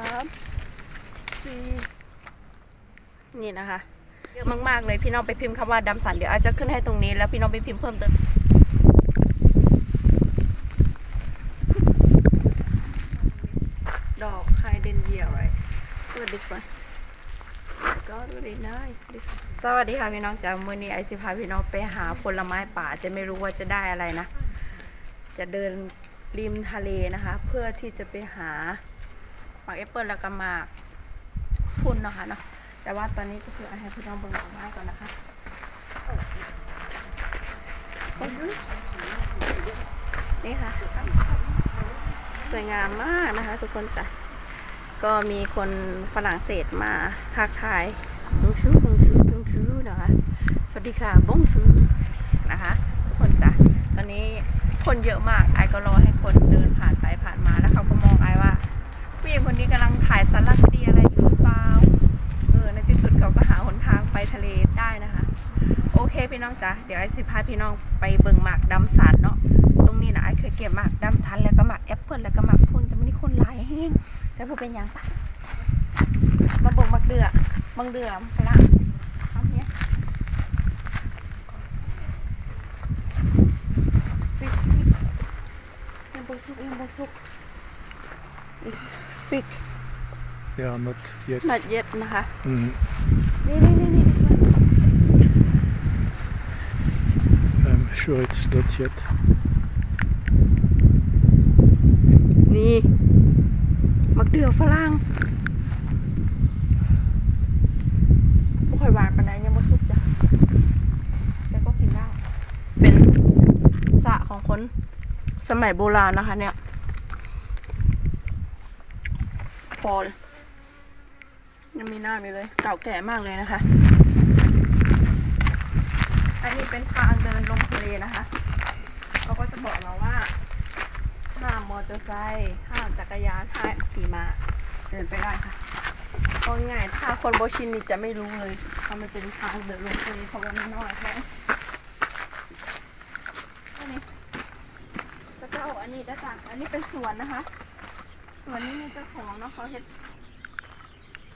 ามสี่นี่นะคะเยอะมากๆเลยพี่น้องไปพิมพ์คำว่าดำสันเดี๋ยวอาจจะขึ้นให้ตรงนี้แล้วพี่น้องไปพิมพ์เพิ่มเติมดอกไฮเดนเยีย right look at this one God really nice this one สวัสดีค่ะพี่น้องจากมื้อนี้ไอซิพาพี่น้องไปหาผลไม้ป่าจะไม่รู้ว่าจะได้อะไรนะ จะเดินริมทะเลนะคะ เพื่อที่จะไปหา หมากแอปเปิลแล้วก็หมากพุ่นนะคะเนาะแต่ว่าตอนนี้ก็คืออาให้พี่น้องเบิ่งดอกไม้ก่อนนะคะนี่ค่ะ สวยงามมากนะคะ ทุกคนจ้ะก็มีคนฝรั่งเศสมาทักทายบงชูบงชูบงชูนะคะ สวัสดีค่ะบงชูนะคะ ทุกคนจ้ะตอนนี้คนเยอะมากไอก็รอให้คนเดินผ่านไปผ่านมาแล้วเขาก็มองไอ ผู้หญิงคนนี้กำลังถ่ายสารคดีอะไรอยู่หรือเปล่าเออในที่สุดเขาก็หาหนทางไปทะเลได้นะคะ โอเคพี่น้องจ้ะเดี๋ยวไอสิพาพี่น้องไปเบิ่งหมากดำสันเนาะตรงนี้นะไอเคยเก็บหมากดำสันแล้วก็หมากแอปเปิลแล้วก็หมากพุ่นแต่มันนี่คนหลายแห้งแต่พูดเป็นยังปะมาเบิ่งหมากเดือหมากเดือฝรั่งเอาเนี้ยฟิกฟิกยังบสุกยังบสุก is fig Yeah, not yet. not yet นะคะ Mm. นี่นี่นี่นี่ I'm sure it's not yet. นี่มักเดือฝรั่งไม่ค่อยหวานปานใดยังบสุกจ้ะแต่ก็กินได้ เป็นสระของคนสมัยโบราณนะคะเนี่ย พอลยังมีหน้ามีเลย เก่าแก่มากเลยนะคะ อันนี้เป็นทางเดินลงทะเลนะคะ เขาก็จะบอกเราว่า ห้ามมอเตอร์ไซค์ห้ามจักรยานห้ามขี่ม้าเดินไปได้ค่ะก็ง่ายถ้าคนโบชินนี่จะไม่รู้เลยถ้ามันเป็นทางเดินลงทะเลเพราะว่ามันน้อยแค่อันนี้แล้วก็อันนี้ด้านอันนี้เป็นสวนนะคะ สวนนี้มีเจ้าของเนาะเขาเฮ็ด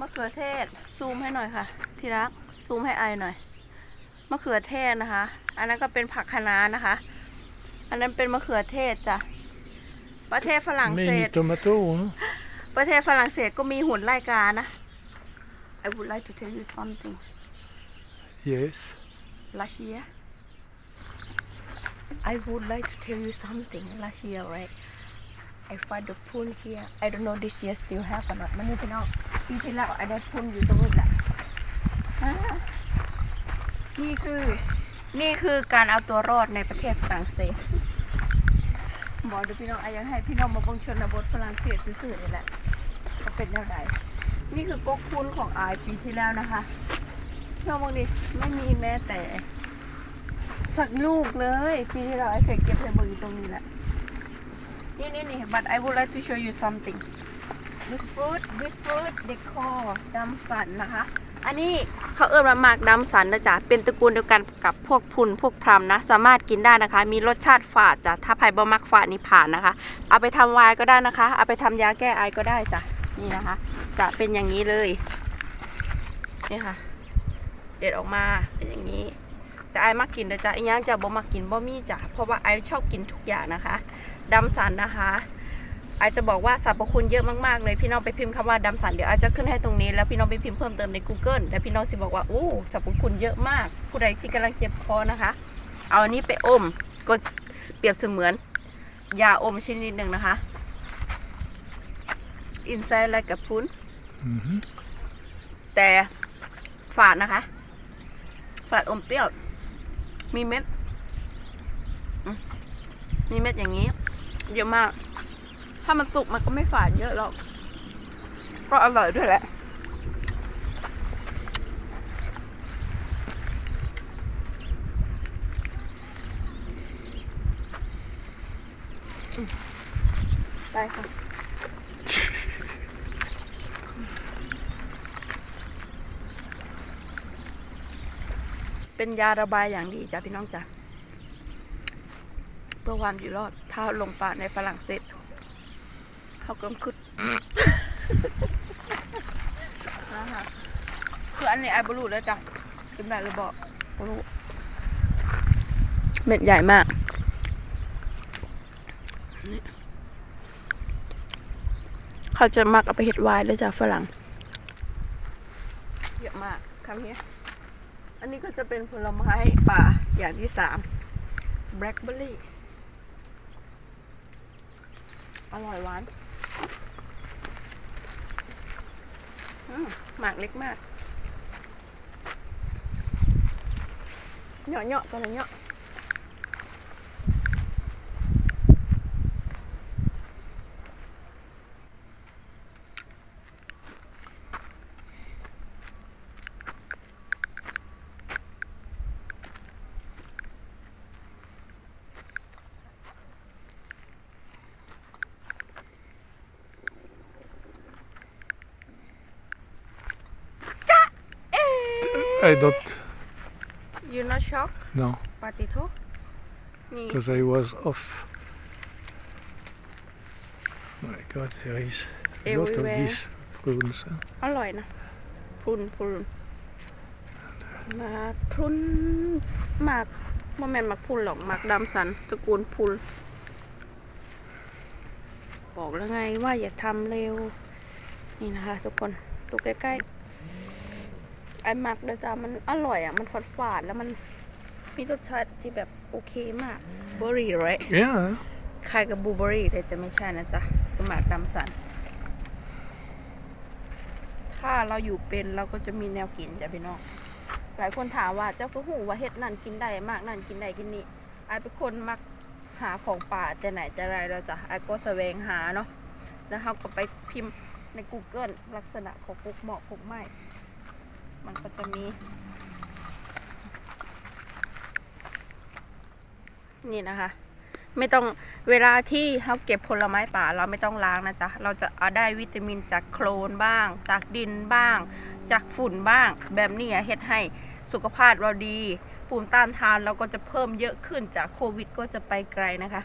มะเขือเทศซูมให้หน่อยค่ะ ที่รักซูมให้ไอหน่อยมะเขือเทศนะคะ อันนั้นก็เป็นผักคะน้านะคะ อันนั้นเป็นมะเขือเทศจ้ะประเทศฝรั่งเศ Many ส tomato, huh? ประเทศฝรั่งเศสก็มีหุ่นรายการนะ I would like to tell you something Yes. last year I would like to tell you something last year right I find the pool here I don't know this year still have or not มันนี่พี่น้องปีที่แล้วไอ้ได้พุนอยู่ตรงนี้แหละนี่คือ นี่คือการเอาตัวรอดในประเทศฝรั่งเศสบอกเดี๋ยวพี่น้องอ้ยังให้พี่น้องมาบงชนบทฝรั่งเศสซื่อๆนี่แหละก็เป็นแนวใดนี่คือกกพุนของอายปีที่แล้วนะคะเชื่อมองดิไม่มีแม้แต่ สักลูกเลย ปีที่เราไอ้เคยเก็บให้เบิ่งอตรงนี้แหละ นี่นี่นี่ but I would like to show you something this fruit this fruit they call ดำสันนะคะ อันนี้เขาเอิ้นว่าหมากดำสันนะจ๊ะ เป็นตระกูลเดียวกันกับพวกพุนพวกพรำนะ สามารถกินได้นะคะ มีรสชาติฝาดจ้ะ ถ้าใครบ่มักฝาดนี่ผ่านนะคะ เอาไปทำวน์ก็ได้นะคะ เอาไปทำยาแก้ไอก็ได้จ้ะ นี่นะคะ จะเป็นอย่างนี้เลย นี่ค่ะ เด็ดออกมาเป็นอย่างนี้ แต่ไอมักกินนะจ๊ะอีกอย่างจะบ่มักกินบ่มีจ้ะเพราะว่าไอชอบกินทุกอย่างนะคะดำสันนะคะไอจะบอกว่าสรรพคุณเยอะมากๆเลยพี่น้องไปพิมพ์คำว่าดำสันเดี๋ยวไอจะขึ้นให้ตรงนี้แล้วพี่น้องไปพิมพ์เพิ่มเติมใน Google แล้วพี่น้องสิบอกว่าโอ้สรรพคุณเยอะมากผู้ใดที่กำลังเจ็บคอนะคะ เอาอันนี้ไปอมก็เปรียบเสมือนยาอมชนิดหนึ่งนะคะ inside like a พุน Mhm. แต่ฝาดนะคะ ฝาดอมเปรี้ยว มีเม็ด มีเม็ดอย่างนี้ เยอะมาก ถ้ามันสุกมันก็ไม่ฝาดเยอะหรอก ก็อร่อยด้วยแหละได้ค่ะ เป็นยาระบายอย่างดีจ้ะพี่น้องจ้ะเพื่อความอยู่รอดถ้าลงป่าในฝรั่งเศสเขาก็คึดนะคะคืออันนี้ไอ้บรูแล้วจ้ะกินได้หรือบอกบรูเม็ดใหญ่มากเขาจะมักเอาไปเห็ดวน์เลยจ้ะฝรั่ง เยอะมากคำนี้ อันนี้ก็จะเป็นผลไม้ป่าอย่างที่สามแบล็คเบอร์รี่ อร่อยหวานหมากเล็กมากเหยาะๆตัวละเหยาะเอ๊ะ I don't You not shocked no ปาติโทนี่ because I was off. My God, there is a lot of Everywhere. these prunes. huh? อร่อยนะพรุนพรุนหมากพรุนหมากมันแมนหมากพรุนหรอกหมากดำสันตระกูลพรุนบอกแล้วไงว่าอย่าทำเร็ว นี่นะคะทุกคนดูใกล้ๆ ไอ้หมักเดยวจ้ามันอร่อยอะ มันฝาดฝาดๆแล้วมันมีรสชาติที่แบบโอเคมากเบอร์รี่ right Yeah, huh? คล้ายกับบลูเบอร์รี่แต่จะไม่ใช่นะจ๊ะคือหมากดำสัน ถ้าเราอยู่เป็นเราก็จะมีแนวกินจ้ะพี่น้อง หลายคนถามว่าเจ้าก็หูว่าเฮ็ดนั่นกินได้มากนั่นกินได้กินนี่ไอายเป็นคนมักหาของป่าแต่ไหนแต่ไรแล้วจ้ะไอายก็แสวงหาเนาะ แล้วเราก็ไปพิมพ์ใน Google ลักษณะของกุกเหมาะกุกไม้ มันก็จะมี นี่นะคะ ไม่ต้องเวลาที่เราเก็บผลไม้ป่า เราไม่ต้องล้างนะจ๊ะ เราจะเอาได้วิตามินจากโคลนบ้าง จากดินบ้าง จากฝุ่นบ้าง แบบนี้อะเฮ็ดให้สุขภาพเราดีภูมิต้านทานเราก็จะเพิ่มเยอะขึ้นจากโควิดก็จะไปไกลนะคะ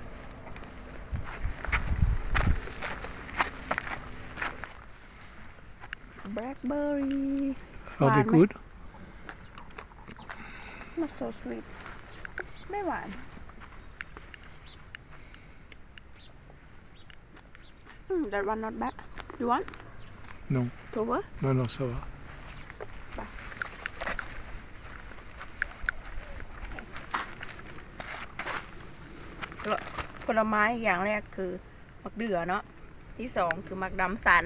Blackberry Are they Wow, good? not so sweet ไม่หวาน Hmm, that one not bad. You want? No. Over? Non, non, ça va. ผลไม้อย่างแรกคือหมักเดือเนาะที่สองคือหมักดำสัน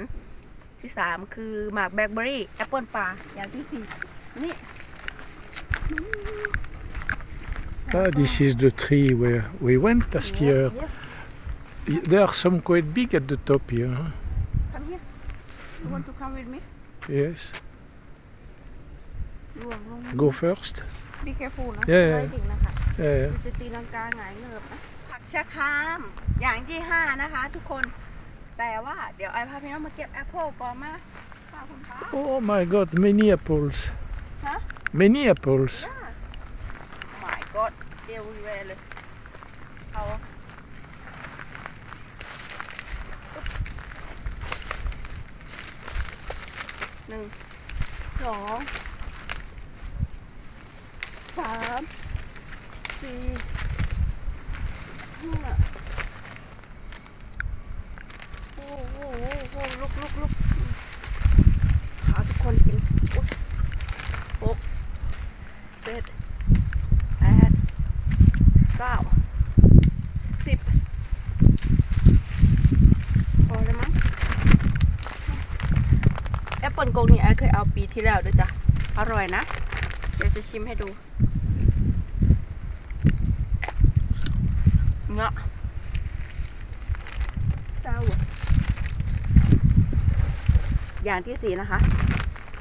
ที่สามคือหมากแบล็คเบอร์รี่แอปเปิลปลาอย่างที่สี่นี่ Ah, this is the tree where we went last year. Yes, Y- There are some quite big at the top here. huh? come here. You want to come with me? Yes. You want to Go first. be careful นะ Yeah, yeah. riding นะคะ Yeah, yeah. มันจะตีลังกาหงายเงิบนะผักชะครามอย่างที่ห้านะคะ ทุกคน แต่ว่าเดี๋ยวไอพาพี่น้องมาเก็บแอปเปิลก่อนมาค่ะคุณป้า Oh my God, many apples. Huh? Many apples. my god everywhere เลยเอาหนึ่งสองสามสี่ห้าโอ้โหโอ้โหลุกลุกลุกพาทุกคนกินโอ๊ยหกเจ็ด แปด เก้าสิบพอแล้วมั้งแอปเปิลกงนี่ไอ้เคยเอาปีที่แล้วด้วยจ้ะ อร่อยนะ เดี๋ยวจะชิมให้ดูเงาะเจ้าอย่างที่สี่นะคะ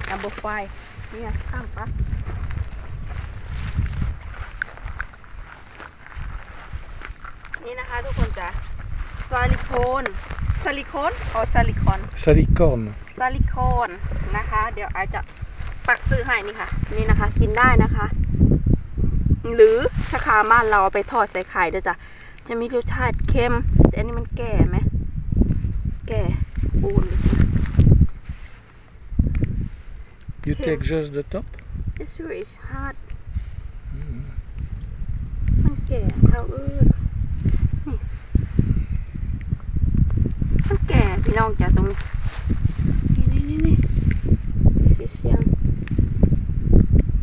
number five เนี่ยข้ามปะ นี่นะคะทุกคนจ้ะ ซาลิโคนซาลิโคนอ๋อซาลิคอน Salicorne. ซาลิโคนนะคะ เดี๋ยวอาจจะปักซื้อให้นี่ค่ะ นี่นะคะ กินได้นะคะ หรือถ้าคาบ้านเราเอาไปทอดใส่ไข่เดี๋ยวจะจะมีรสชาติเค็มแต่อันนี้มันแก่ไหมแก่ปูนเลยนะ You Okay. take just the top? It's really hard มันแก่เท่าอืดนี่มันแก่ พี่น้องจ้ะตรงนี้นี่นี่นี่นสีเสียง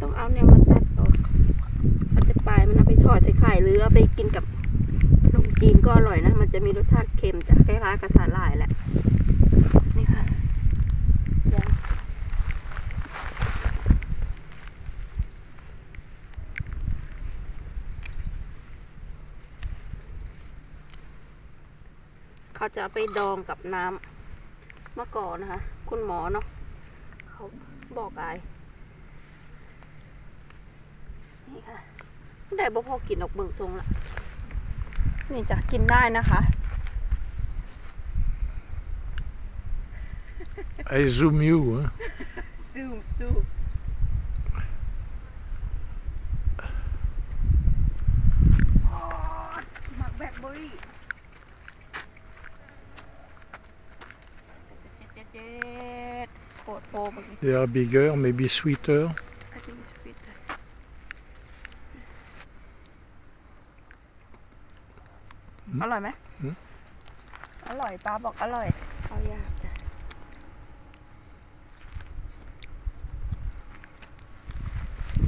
ต้องเอาแนวมาตัดออกเอาแต่ปลายมันเอาไปทอดใส่ไข่หรือเอาไปกินกับขนมจีนก็อร่อยนะ มันจะมีรสชาติเค็มจ้ะคล้ายๆกับสาหร่ายแหละ นี่ค่ะยัง เขาจะเอาไปดองกับน้ำมะกอกนะคะ คุณหมอเนาะเขาบอกอายนี่ค่ะได้บ่พอกินออกเบิ่งทรงละนี่จะกินได้นะคะ I zoom you, hein? ซูมซูมหมักแบล็คเบอร์รี่เจ็ดเจ็ ดโปรดโปรดเมื่อกี้ They are bigger, maybe sweeter. I think it's sweet อร่อยไหมอืมอร่อยป้าบอกอร่อยเอายากจ้ะ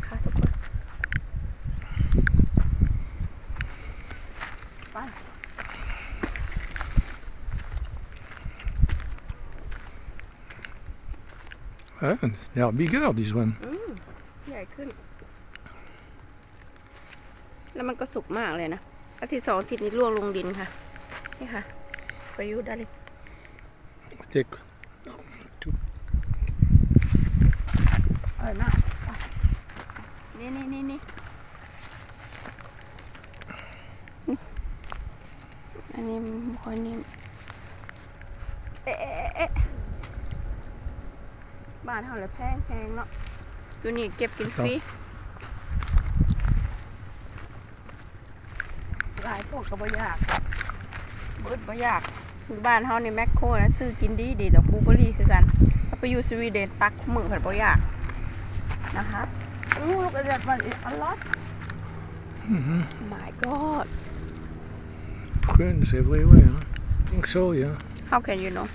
ค่ะทุกคนไป Ah, they are bigger, this one. อืมใหญ่ขึ้น แล้วมันก็สุกมากเลยนะอาทิตย์สองอาทิตย์นี้ร่วงลงดินค่ะ นี่ค่ะไปยูดาลิ Take อร่อยมากอะนี่นี่นี่นี่นี่อันนี้มันค่อยนิ่มเอ๊ะเอ๊ะเอ๊ะ บ้านเท่าไหร่แพงแพงเนาะอยู่นี่เก็บกินฟรีหลายพวกก็บ่อยากเบิดบ่อยากอยู่บ้านเฮานี่แมคโครนะซื้อกินดีดีดอกบลูเบอร์รี่คือกันถ้าไปอยู่สวีเดนตักมือเพิ่นบ่อยากนะคะอู้ look at that one it's a lot Mhm. my god prunes everywhere. Huh? I think so, yeah. how can you know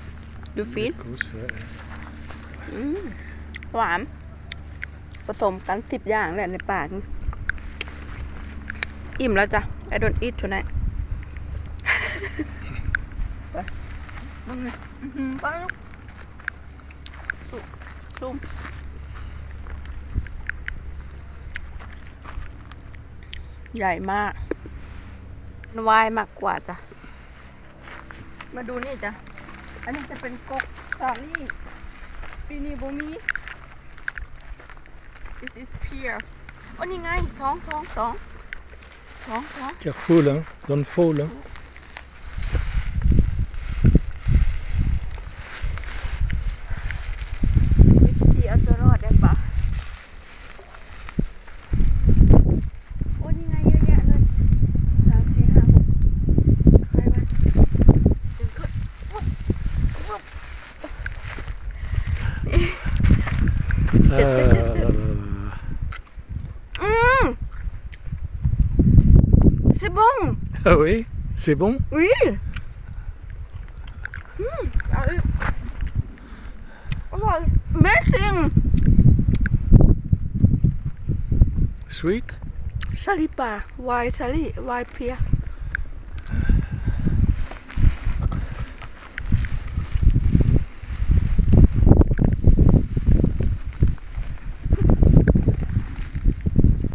you feel Because, uh, อืม หวาน ผสมกันสิบอย่างแหละในปากอิ่มแล้วจ้ะ I don't eat tonight ไปมึงไปลูกสุซุ่มใหญ่มากวายมากกว่าจ้ะ มาดูนี่จ้ะ อันนี้จะเป็นกกสาลี่ ปีนี้บ่มี this is pear โอ้นี่ไงสองสองสองสองสอง careful, hein? don't fall. Hein? Bon ah oui, c'est bon. oui อืมเอาอีกอร่อย amazing Sweet. ซาลิป่าวายซาลิวายเพีย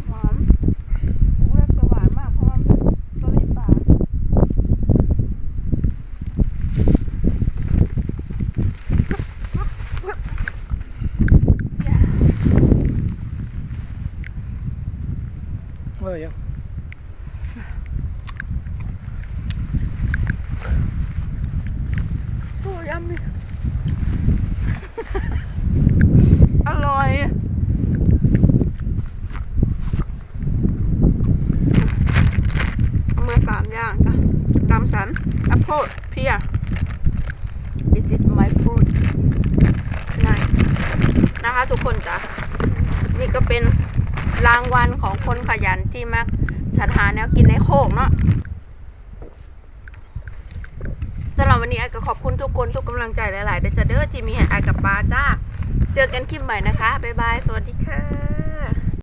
หวานเลือกก็หวานมากเพราะว่ามันเป็นซาลิป่า Ouais, yeah. so yummy อร่อย เอามาสามอย่างจ้ะดำสัน แอปเปิลเพีย this is my fruit นายนะคะทุกคนจ้ะนี่ก็เป็นรางวัลของคนขยันที่มักสรรหาแนวกินในโคกเนาะสำหรับวันนี้ไอ้ก็ขอบคุณทุกคนทุกกำลังใจหลายๆเดจเด้อที่มีให้ไอ้กับปาจ้า เจอกันคลิปใหม่นะคะ บ๊ายบาย สวัสดีค่ะ